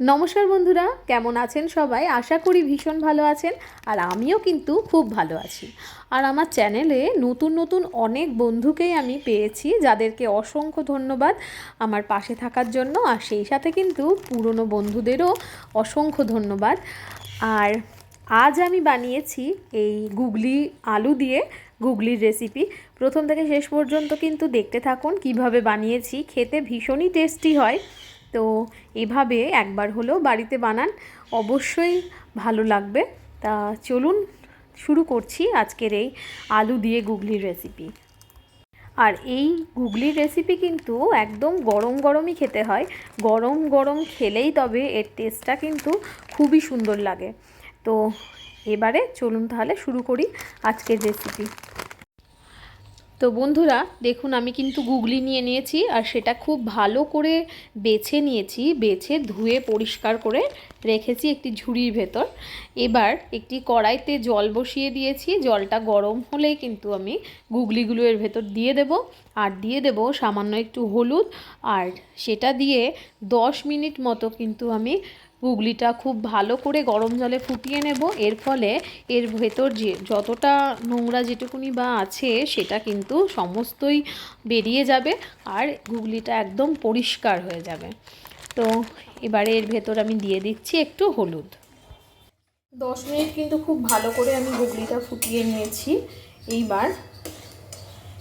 নমস্কার বন্ধুরা, কেমন আছেন সবাই? আশা করি ভীষণ ভালো আছেন আর আমিও কিন্তু খুব ভালো আছি। আর আমার চ্যানেলে নতুন নতুন অনেক বন্ধুকেই আমি পেয়েছি, যাদেরকে অসংখ্য ধন্যবাদ আমার পাশে থাকার জন্য। আর সেই সাথে কিন্তু পুরনো বন্ধুদেরও অসংখ্য ধন্যবাদ। আর আজ আমি বানিয়েছি এই গুগলি আলু দিয়ে গুগলির রেসিপি প্রথম থেকে শেষ পর্যন্ত কিন্তু দেখতে থাকুন কীভাবে বানিয়েছি, খেতে ভীষণই টেস্টি হয়। তো এভাবে একবার হলেও বাড়িতে বানান। অবশ্যই ভালো লাগবে। তা চলুন শুরু করছি আজকের এই আলু দিয়ে গুগলির রেসিপি আর এই গুগলির রেসিপি কিন্তু একদম গরম গরমই খেতে হয়। গরম গরম খেলেই তবে এর টেস্টটা কিন্তু খুবই সুন্দর লাগে। তো এবারে চলুন তাহলে শুরু করি আজকের রেসিপি তো বন্ধুরা, দেখুন আমি কিন্তু গুগলি নিয়ে নিয়েছি আর সেটা খুব ভালো করে বেছে নিয়েছি, বেছে ধুয়ে পরিষ্কার করে রেখেছি একটি ঝুড়ির ভেতর। এবার একটি কড়াইতে জল বসিয়ে দিয়েছি, জলটা গরম হলেই কিন্তু আমি গুগলিগুলো এর ভেতর দিয়ে দেব। আর দিয়ে দেব সামান্য একটু হলুদ, আর সেটা দিয়ে দশ মিনিট মতো কিন্তু আমি গুগলিটা খুব ভালো করে গরম জলে ফুটিয়ে নেব। এর ফলে এর ভেতর যে যতটা নোংরা যেটুকুনি বা আছে সেটা কিন্তু সমস্তই বেরিয়ে যাবে আর গুগলিটা একদম পরিষ্কার হয়ে যাবে। তো এবারে এর ভেতর আমি দিয়ে দিচ্ছি একটু হলুদ। দশ মিনিট কিন্তু খুব ভালো করে আমি গুগলিটা ফুটিয়ে নিয়েছি। এইবার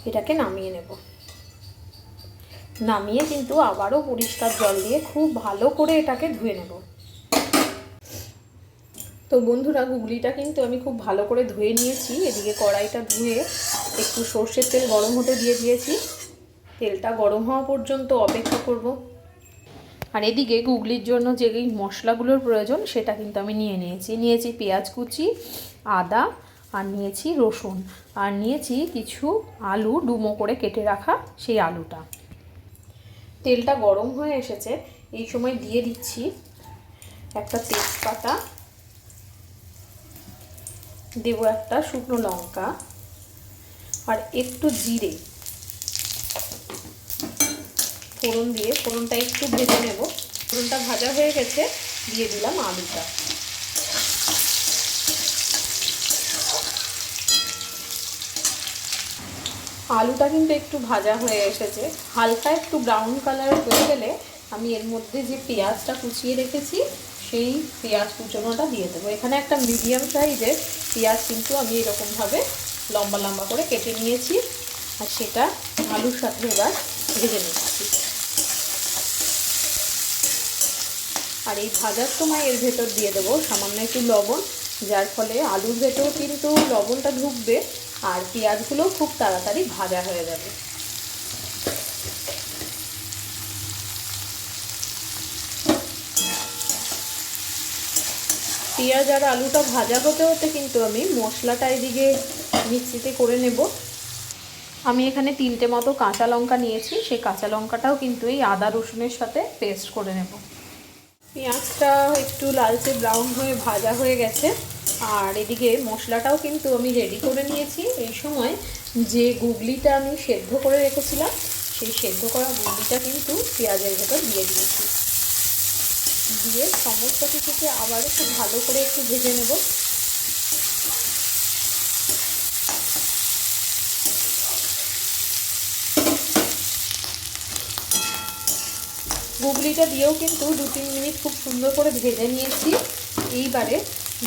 এটাকে নামিয়ে নেব। নামিয়ে কিন্তু আবারও পরিষ্কার জল দিয়ে খুব ভালো করে এটাকে ধুয়ে নেব। তো বন্ধুরা, গুগলিটা কিন্তু আমি খুব ভালো করে ধুয়ে নিয়েছি। এদিকে কড়াইটা ধুয়ে একটু সর্ষের তেল গরম হতে দিয়ে দিয়েছি। তেলটা গরম হওয়া পর্যন্ত অপেক্ষা করব। আর এদিকে গুগলির জন্য যে মশলাগুলোর প্রয়োজন, সেটা কিন্তু আমি নিয়ে নিয়েছি। নিয়েছি পেঁয়াজ কুচি, আদা, আর নিয়েছি রসুন। আর নিয়েছি কিছু আলু, ডুমো করে কেটে রাখা সেই আলুটা। তেলটা গরম হয়ে এসেছে। এই সময় দিয়ে দিচ্ছি একটা তেজপাতা দেব একটা শুকনো লঙ্কা আর একটু জিরে। ফোড়ন দিয়ে, ফোড়নটা একটু ভেজে নেব। ফোড়নটা ভাজা হয়ে গেছে, দিয়ে দিলাম আলুটা। আলুটা কিন্তু একটু ভাজা হয়ে এসেছে। হালকা একটু ব্রাউন কালার হয়ে গেলে আমি এর মধ্যে যে পেঁয়াজটা কুচিয়ে রেখেছি সেই পেঁয়াজ কুচোনোটা দিয়ে দেবো। এখানে একটা মিডিয়াম সাইজের পেঁয়াজ কিন্তু আমি এরকমভাবে লম্বা লম্বা করে কেটে নিয়েছি। আর সেটা আলুর সাথে এবার ভেজে নিচ্ছি। আর এই ভাজার সময় এর ভেতর দিয়ে দেবো সামান্য একটু লবণ, যার ফলে আলুর ভেতর কিন্তু লবণটা ঢুকবে আর পেঁয়াজগুলোও খুব তাড়াতাড়ি ভাজা হয়ে যাবে। পেঁয়াজ আর আলুটা ভাজা হতে হতে কিন্তু আমি মশলাটা এদিকে মিক্সিতে করে নেব। আমি এখানে তিনটে মতো কাঁচা লঙ্কা নিয়েছি, সেই কাঁচা লঙ্কাটাও কিন্তু এই আদা রসুনের সাথে পেস্ট করে নেব। পেঁয়াজটা একটু লালচে ব্রাউন হয়ে ভাজা হয়ে গেছে, আর এদিকে মশলাটাও কিন্তু আমি রেডি করে নিয়েছি। এই সময় যে গুগলিটা আমি সেদ্ধ করে রেখেছিলাম, সেই সেদ্ধ করা গুগলিটা কিন্তু পেঁয়াজের ভেতর দিয়ে দিয়েছি। দিয়ে সমস্ত কিছুকে আবার একটু ভালো করে একটু ভেজে নেব। গুগলিটা দিয়েও কিন্তু দু তিন মিনিট খুব সুন্দর করে ভেজে নিয়েছি। এইবারে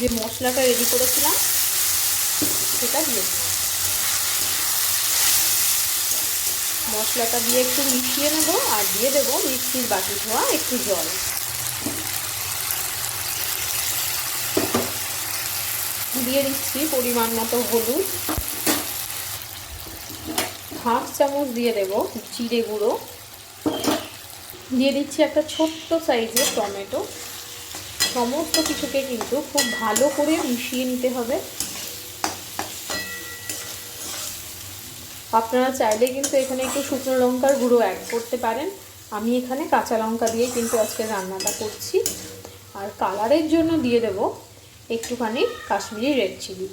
যে মশলাটা রেডি করেছিলাম, সেটা দিয়ে মশলাটা দিয়ে একটু মিশিয়ে নেব আর দিয়ে দেবো মিক্সির বাটি ধোয়া একটু জল। দিয়ে দিচ্ছি পরিমাণ মতো হলুদ। হাফ চামচ দিয়ে দেব জিরে গুঁড়ো। দিয়ে দিচ্ছি একটা ছোট্ট সাইজের টমেটো। সমস্ত কিছুকে কিন্তু খুব ভালো করে মিশিয়ে নিতে হবে। আপনারা চাইলে কিন্তু এখানে একটু শুকনো লঙ্কার গুঁড়ো অ্যাড করতে পারেন। আমি এখানে কাঁচা লঙ্কা দিয়ে কিন্তু আজকে রান্নাটা করছি। আর কালারের জন্য দিয়ে দেব একটুখানি কাশ্মীরি রেড চিলি।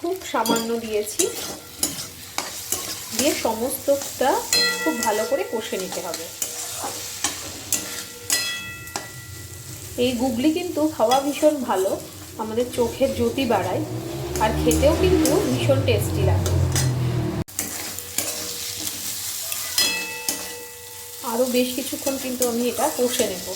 খুব সামান্য দিয়েছি। দিয়ে সমস্তটা খুব ভালো করে কষে নিতে হবে। এই গুগলি কিন্তু খাওয়া ভীষণ ভালো, আমাদের চোখের জ্যোতি বাড়ায়। আর খেতেও কিন্তু ভীষণ টেস্টি লাগে। বেশ কিছুক্ষণ কিন্তু আমি এটা কষে নেব।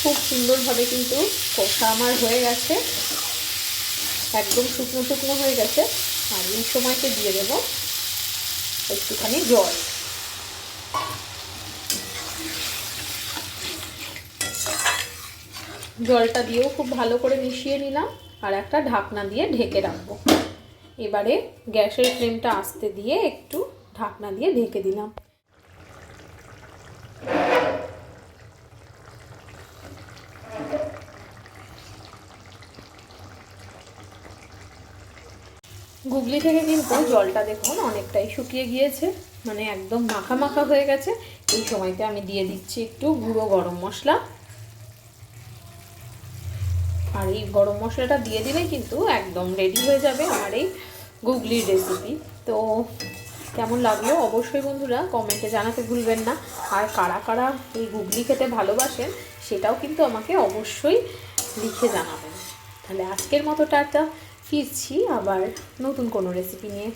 খুব সুন্দরভাবে কিন্তু কষা আমার হয়ে গেছে। একদম শুকনো শুকনো হয়ে গেছে। আর এই সময়তে দিয়ে দেবো একটুখানি জল। জলটা দিয়েও খুব ভালো করে মিশিয়ে নিলাম আর একটা ঢাকনা দিয়ে ঢেকে রাখব। এবারে গ্যাসের ফ্লেমটা আস্তে দিয়ে একটু ঢাকনা দিয়ে ঢেকে দিলাম। গুগলি থেকে কিন্তু জলটা দেখুন অনেকটাই শুকিয়ে গিয়েছে মানে একদম মাখা মাখা হয়ে গেছে। এই সময়তে আমি দিয়ে দিচ্ছি একটু গুঁড়ো গরম মশলা। আর এই গরম মশলাটা দিয়ে দিলেই কিন্তু একদম রেডি হয়ে যাবে আমার এই গুগলির রেসিপি তো কেমন লাগল? অবশ্যই বন্ধুরা কমেন্টে জানাতে ভুলবেন না। আর কারা কারা এই গুগলি খেতে ভালোবাসেন, সেটাও কিন্তু আমাকে অবশ্যই লিখে জানাবেন। তাহলে আজকের মতো টাটা। ফিরছি আবার নতুন কোনো রেসিপি নিয়ে।